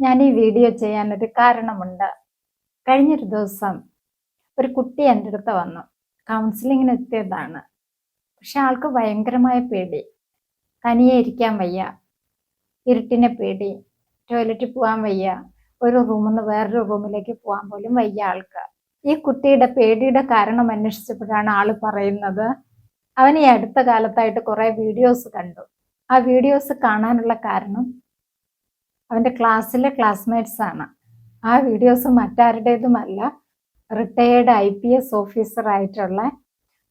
ഞാൻ ഈ വീഡിയോ ചെയ്യാനൊരു കാരണമുണ്ട്. കഴിഞ്ഞൊരു ദിവസം ഒരു കുട്ടി എന്റെ അടുത്ത് വന്നു. കൗൺസിലിങ്ങിന് എത്തിയതാണ്. പക്ഷെ ആൾക്ക് ഭയങ്കരമായ പേടി. തനിയെ ഇരിക്കാൻ വയ്യ. ഇരുട്ടിനെ പേടി. ടോയ്ലറ്റിൽ പോകാൻ വയ്യ. ഒരു റൂമിൽ നിന്ന് വേറൊരു റൂമിലേക്ക് പോകാൻ പോലും വയ്യ ആൾക്ക്. ഈ കുട്ടിയുടെ പേടിയുടെ കാരണം അന്വേഷിച്ചപ്പോഴാണ് ആൾ പറയുന്നത്. അവൻ ഈ അടുത്ത കാലത്തായിട്ട് കുറേ വീഡിയോസ് കണ്ടു. ആ വീഡിയോസ് കാണാനുള്ള കാരണം അവന്റെ ക്ലാസ്സിലെ ക്ലാസ്മേറ്റ്സ് ആണ്. ആ videos മറ്റാരുടേതുമല്ല. Retired I P S officer ആയിട്ടുള്ള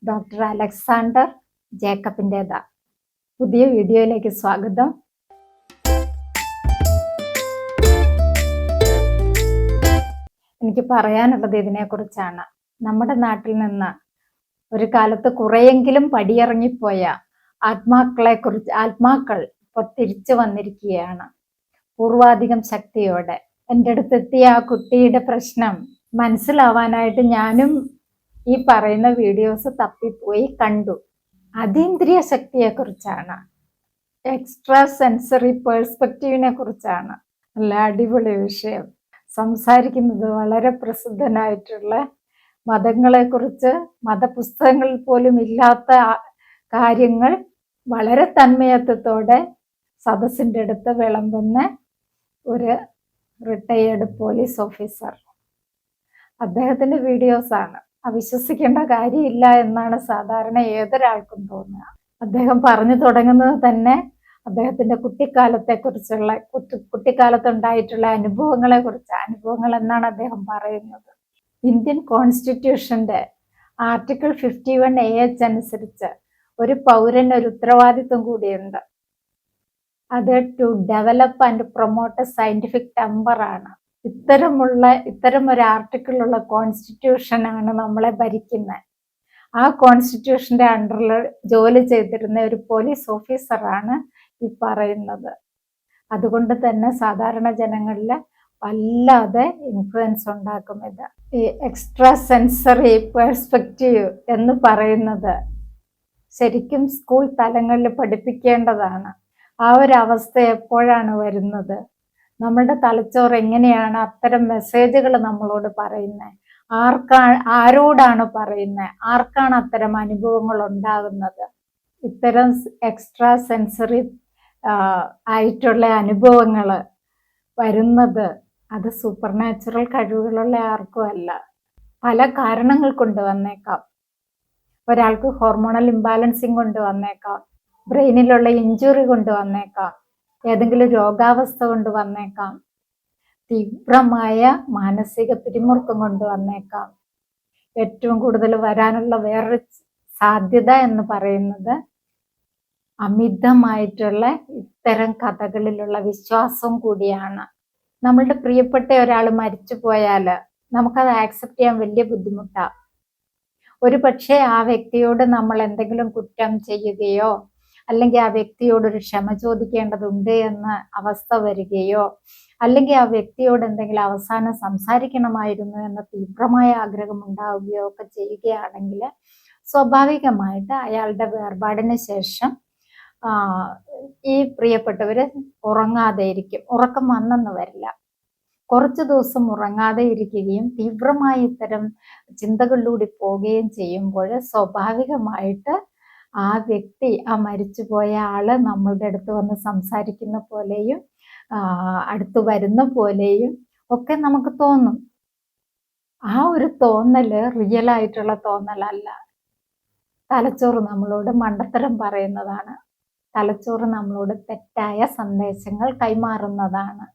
ഡോക്ടർ അലക്സാണ്ടർ ജേക്കബിന്റെതാ പുതിയ വീഡിയോയിലേക്ക് സ്വാഗതം. എനിക്ക് പറയാനുള്ളത് ഇതിനെക്കുറിച്ചാണ്. നമ്മുടെ നാട്ടിൽ നിന്ന് ഒരു കാലത്ത് കുറെയെങ്കിലും പടിയിറങ്ങിപ്പോയ ആത്മാക്കളെ കുറിച്ച് ആത്മാക്കൾ ഇപ്പൊ തിരിച്ചു വന്നിരിക്കുകയാണ്. പൂർവാധികം ശക്തിയോടെ. എന്റെ അടുത്തെത്തിയ ആ കുട്ടിയുടെ പ്രശ്നം മനസ്സിലാവാനായിട്ട് ഞാനും ഈ പറയുന്ന വീഡിയോസ് തപ്പിപ്പോയി കണ്ടു. അതീന്ദ്രിയ ശക്തിയെക്കുറിച്ചാണ്. എക്സ്ട്രാ സെൻസറി പേഴ്സ്പെക്റ്റീവിനെ കുറിച്ചാണ് നല്ല അടിപൊളി വിഷയം. സംസാരിക്കുന്നത് വളരെ പ്രസിദ്ധനായിട്ടുള്ള മതങ്ങളെക്കുറിച്ച് മതപുസ്തകങ്ങളിൽ പോലും ഇല്ലാത്ത കാര്യങ്ങൾ വളരെ തന്മയത്വത്തോടെ സദസ്സിന്റെ അടുത്ത് വിളമ്പുന്ന ഒരു റിട്ടയേർഡ് പോലീസ് ഓഫീസർ അദ്ദേഹത്തിന്റെ വീഡിയോസ് ആണ്. അവിശ്വസിക്കേണ്ട കാര്യമില്ല എന്നാണ് സാധാരണ ഏതൊരാൾക്കും തോന്നുക. അദ്ദേഹം പറഞ്ഞു തുടങ്ങുന്നത് തന്നെ അദ്ദേഹത്തിന്റെ കുട്ടിക്കാലത്തെ കുറിച്ചുള്ള കുട്ടിക്കാലത്തുണ്ടായിട്ടുള്ള അനുഭവങ്ങളെ കുറിച്ച് അനുഭവങ്ങൾ എന്നാണ് അദ്ദേഹം പറയുന്നത്. Indian കോൺസ്റ്റിറ്റ്യൂഷന്റെ article fifty one A H അനുസരിച്ച് ഒരു പൗരന് ഒരു ഉത്തരവാദിത്വം കൂടിയുണ്ട്. അത് to develop and promote scientific ആണ്. ഇത്തരമുള്ള ഇത്തരം ഒരു ആർട്ടിക്കിളുള്ള കോൺസ്റ്റിറ്റ്യൂഷൻ ആണ് നമ്മളെ ഭരിക്കുന്നത്. ആ കോൺസ്റ്റിറ്റ്യൂഷന്റെ അണ്ടറിൽ ജോലി ചെയ്തിരുന്ന ഒരു പോലീസ് ഓഫീസറാണ് ഈ പറയുന്നത്. അതുകൊണ്ട് തന്നെ സാധാരണ ജനങ്ങളിൽ വല്ലാതെ ഇൻഫ്ലുവൻസ് ഉണ്ടാക്കും ഇത്. ഈ എക്സ്ട്രാ സെൻസറി പെർസ്പെക്റ്റീവ് എന്ന് പറയുന്നത് ശരിക്കും സ്കൂൾ തലങ്ങളിൽ പഠിപ്പിക്കേണ്ടതാണ്. ആ ഒരു അവസ്ഥ എപ്പോഴാണ് വരുന്നത്? നമ്മളുടെ തലച്ചോറ് എങ്ങനെയാണ്? അത്തരം മെസ്സേജുകൾ നമ്മളോട് പറയുന്നത് ആർക്കാണ് ആരോടാണ് പറയുന്നത് ആർക്കാണ് അത്തരം അനുഭവങ്ങൾ ഉണ്ടാകുന്നത്? ഇത്തരം എക്സ്ട്രാ സെൻസറി ആയിട്ടുള്ള അനുഭവങ്ങൾ വരുന്നത് അത് സൂപ്പർ നാച്ചുറൽ കഴിവുകളുള്ള ആർക്കും അല്ല. പല കാരണങ്ങൾ കൊണ്ട് വന്നേക്കാം. ഒരാൾക്ക് ഹോർമോണൽ ഇംബാലൻസിങ് കൊണ്ട് വന്നേക്കാം. ബ്രെയിനിലുള്ള ഇഞ്ചുറി കൊണ്ട് വന്നേക്കാം ഏതെങ്കിലും രോഗാവസ്ഥ കൊണ്ട് വന്നേക്കാം തീവ്രമായ മാനസിക പിരിമുറുക്കം കൊണ്ട് വന്നേക്കാം ഏറ്റവും കൂടുതൽ വരാനുള്ള വേറൊരു സാധ്യത എന്ന് പറയുന്നത് അമിതമായിട്ടുള്ള ഇത്തരം കഥകളിലുള്ള വിശ്വാസം കൂടിയാണ്. നമ്മളുടെ പ്രിയപ്പെട്ട ഒരാൾ മരിച്ചു പോയാൽ നമുക്കത് ആക്സെപ്റ്റ് ചെയ്യാൻ വലിയ ബുദ്ധിമുട്ടാണ് ഒരു പക്ഷേ ആ വ്യക്തിയോട് നമ്മൾ എന്തെങ്കിലും കുറ്റം ചെയ്യുകയോ അല്ലെങ്കിൽ ആ വ്യക്തിയോട് ഒരു ക്ഷമ ചോദിക്കേണ്ടതുണ്ട് എന്ന അവസ്ഥ വരികയോ അല്ലെങ്കിൽ ആ വ്യക്തിയോട് എന്തെങ്കിലും അവസാനം സംസാരിക്കണമായിരുന്നു എന്ന തീവ്രമായ ആഗ്രഹം ഉണ്ടാവുകയോ ഒക്കെ ചെയ്യുകയാണെങ്കിൽ സ്വാഭാവികമായിട്ട് അയാളുടെ വേർപാടിന് ശേഷം ഈ പ്രിയപ്പെട്ടവർ ഉറങ്ങാതെ ഇരിക്കും. ഉറക്കം വന്നെന്ന് വരില്ല. കുറച്ച് ദിവസം ഉറങ്ങാതെ ഇരിക്കുകയും തീവ്രമായ ഇത്തരം ചിന്തകളിലൂടെ പോവുകയും ചെയ്യുമ്പോൾ സ്വാഭാവികമായിട്ട് ആ വ്യക്തി ആ മരിച്ചുപോയ ആൾ നമ്മളുടെ അടുത്ത് വന്ന് സംസാരിക്കുന്ന പോലെയും അടുത്ത് വരുന്ന പോലെയും ഒക്കെ നമുക്ക് തോന്നും. ആ ഒരു തോന്നൽ റിയൽ ആയിട്ടുള്ള തോന്നലല്ല. തലച്ചോറ് നമ്മളോട് മണ്ടത്തരം പറയുന്നതാണ്. തലച്ചോറ് നമ്മളോട് തെറ്റായ സന്ദേശങ്ങൾ കൈമാറുന്നതാണ്.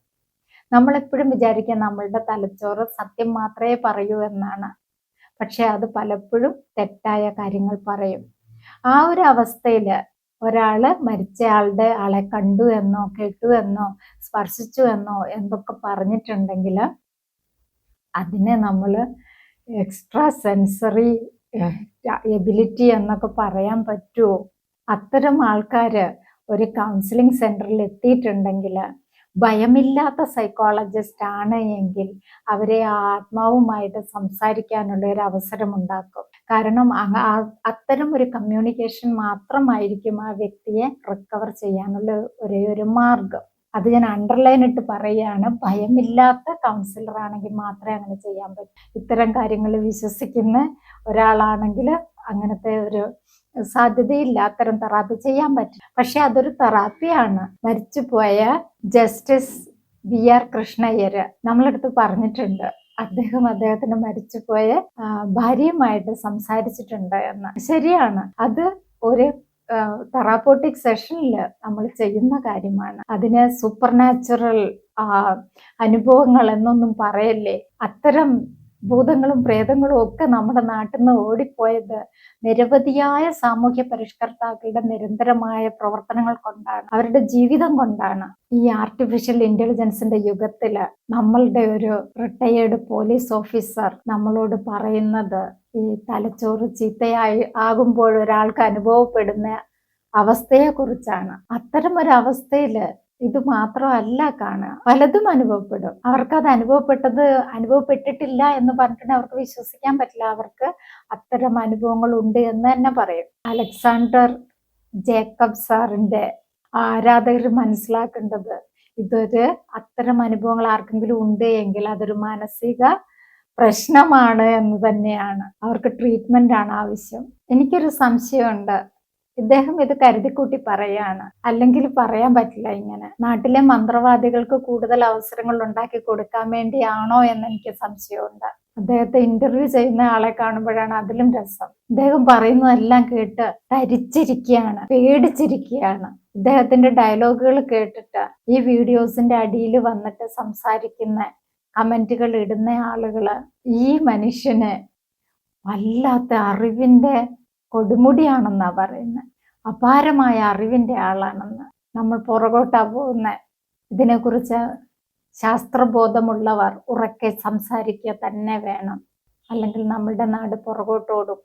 നമ്മളെപ്പോഴും വിചാരിക്കുക നമ്മളുടെ തലച്ചോറ് സത്യം മാത്രമേ പറയൂ എന്നാണ്. പക്ഷെ അത് പലപ്പോഴും തെറ്റായ കാര്യങ്ങൾ പറയും. ആ ഒരു അവസ്ഥയിൽ ഒരാൾ മരിച്ചയാളുടെ ആളെ കണ്ടു എന്നോ കേട്ടു എന്നോ സ്പർശിച്ചു എന്നോ എന്തൊക്കെ പറഞ്ഞിട്ടുണ്ടെങ്കിൽ അതിനെ നമ്മൾ എക്സ്ട്രാ സെൻസറി എബിലിറ്റി എന്നൊക്കെ പറയാൻ പറ്റുമോ അത്തരം ആൾക്കാർ ഒരു കൗൺസിലിംഗ് സെന്ററിൽ എത്തിയിട്ടുണ്ടെങ്കിൽ ഭയമില്ലാത്ത സൈക്കോളജിസ്റ്റ് ആണ് എങ്കിൽ അവരെ ആത്മാവുമായിട്ട് സംസാരിക്കാനുള്ള ഒരു അവസരം ഉണ്ടാക്കും കാരണം അത്തരം ഒരു കമ്മ്യൂണിക്കേഷൻ മാത്രമായിരിക്കും ആ വ്യക്തിയെ റിക്കവർ ചെയ്യാനുള്ള ഒരേ ഒരു മാർഗം. അത് ഞാൻ അണ്ടർലൈൻ ഇട്ട് പറയുകയാണ് ഭയമില്ലാത്ത കൗൺസിലർ ആണെങ്കിൽ മാത്രമേ അങ്ങനെ ചെയ്യാൻ പറ്റൂ. ഇത്തരം കാര്യങ്ങൾ വിശ്വസിക്കുന്ന ഒരാളാണെങ്കിൽ അങ്ങനത്തെ ഒരു സാധ്യതയില്ല അത്തരം തെറാപ്പി ചെയ്യാൻ പറ്റും. പക്ഷെ അതൊരു തെറാപ്പിയാണ് മരിച്ചുപോയ ജസ്റ്റിസ് ബി ആർ കൃഷ്ണയ്യര് നമ്മളെടുത്ത് പറഞ്ഞിട്ടുണ്ട്. അദ്ദേഹം അദ്ദേഹത്തിന് മരിച്ചുപോയ ഭാര്യയുമായിട്ട് സംസാരിച്ചിട്ടുണ്ട് എന്ന്. ശരിയാണ്. അത് ഒരു തെറാപ്പോട്ടിക് സെഷനിൽ നമ്മൾ ചെയ്യുന്ന കാര്യമാണ്. അതിന് സൂപ്പർ നാച്ചുറൽ അനുഭവങ്ങൾ എന്നൊന്നും പറയല്ലേ? അത്തരം ഭൂതങ്ങളും പ്രേതങ്ങളും ഒക്കെ നമ്മുടെ നാട്ടിൽ നിന്ന് ഓടിപ്പോയത് നിരവധിയായ സാമൂഹ്യ പരിഷ്കർത്താക്കളുടെ നിരന്തരമായ പ്രവർത്തനങ്ങൾ കൊണ്ടാണ് അവരുടെ ജീവിതം കൊണ്ടാണ് ഈ ആർട്ടിഫിഷ്യൽ ഇന്റലിജൻസിന്റെ യുഗത്തിൽ നമ്മളുടെ ഒരു റിട്ടയേർഡ് പോലീസ് ഓഫീസർ നമ്മളോട് പറയുന്നത് ഈ തലച്ചോറ് ചീത്തയായി ആകുമ്പോൾ ഒരാൾക്ക് അനുഭവപ്പെടുന്ന അവസ്ഥയെ കുറിച്ചാണ് അത്തരം ഒരു അവസ്ഥയിൽ ഇത് മാത്രമല്ല കാണുക. പലതും അനുഭവപ്പെടും. അവർക്ക് അത് അനുഭവപ്പെട്ടത് അനുഭവപ്പെട്ടിട്ടില്ല എന്ന് പറഞ്ഞിട്ടുണ്ടെങ്കിൽ അവർക്ക് വിശ്വസിക്കാൻ പറ്റില്ല. അവർക്ക് അത്തരം അനുഭവങ്ങൾ ഉണ്ട് എന്ന് തന്നെ പറയും. അലക്സാണ്ടർ ജേക്കബ് സാറിന്റെ ആരാധകർ മനസ്സിലാക്കേണ്ടത് ഇതൊരു അത്തരം അനുഭവങ്ങൾ ആർക്കെങ്കിലും ഉണ്ട് എങ്കിൽ അതൊരു മാനസിക പ്രശ്നമാണ് എന്ന് തന്നെയാണ്. അവർക്ക് ട്രീറ്റ്മെന്റ് ആണ് ആവശ്യം. എനിക്കൊരു സംശയമുണ്ട്. ഇദ്ദേഹം ഇത് കരുതിക്കൂട്ടി പറയാണ്. അല്ലെങ്കിൽ പറയാൻ പറ്റില്ല ഇങ്ങനെ. നാട്ടിലെ മന്ത്രവാദികൾക്ക് കൂടുതൽ അവസരങ്ങൾ ഉണ്ടാക്കി കൊടുക്കാൻ വേണ്ടിയാണോ എന്ന് എനിക്ക് സംശയമുണ്ട്. അദ്ദേഹത്തെ ഇന്റർവ്യൂ ചെയ്യുന്ന ആളെ കാണുമ്പോഴാണ് അതിലും രസം. അദ്ദേഹം പറയുന്നതെല്ലാം കേട്ട് തരിച്ചിരിക്കുകയാണ് പേടിച്ചിരിക്കുകയാണ് ഇദ്ദേഹത്തിന്റെ ഡയലോഗുകൾ കേട്ടിട്ട് ഈ വീഡിയോസിന്റെ അടിയിൽ വന്നിട്ട് സംസാരിക്കുന്ന കമന്റുകൾ ഇടുന്ന ആളുകൾ ഈ മനുഷ്യന് വല്ലാത്ത അറിവിന്റെ കൊടുമുടിയാണെന്നാ പറയുന്നത് അപാരമായ അറിവിന്റെ ആളാണെന്ന് നമ്മൾ പുറകോട്ടാ പോകുന്ന. ഇതിനെക്കുറിച്ച് ശാസ്ത്രബോധമുള്ളവർ ഉറക്കെ സംസാരിക്കുക തന്നെ വേണം. അല്ലെങ്കിൽ നമ്മളുടെ നാട് പുറകോട്ടോടും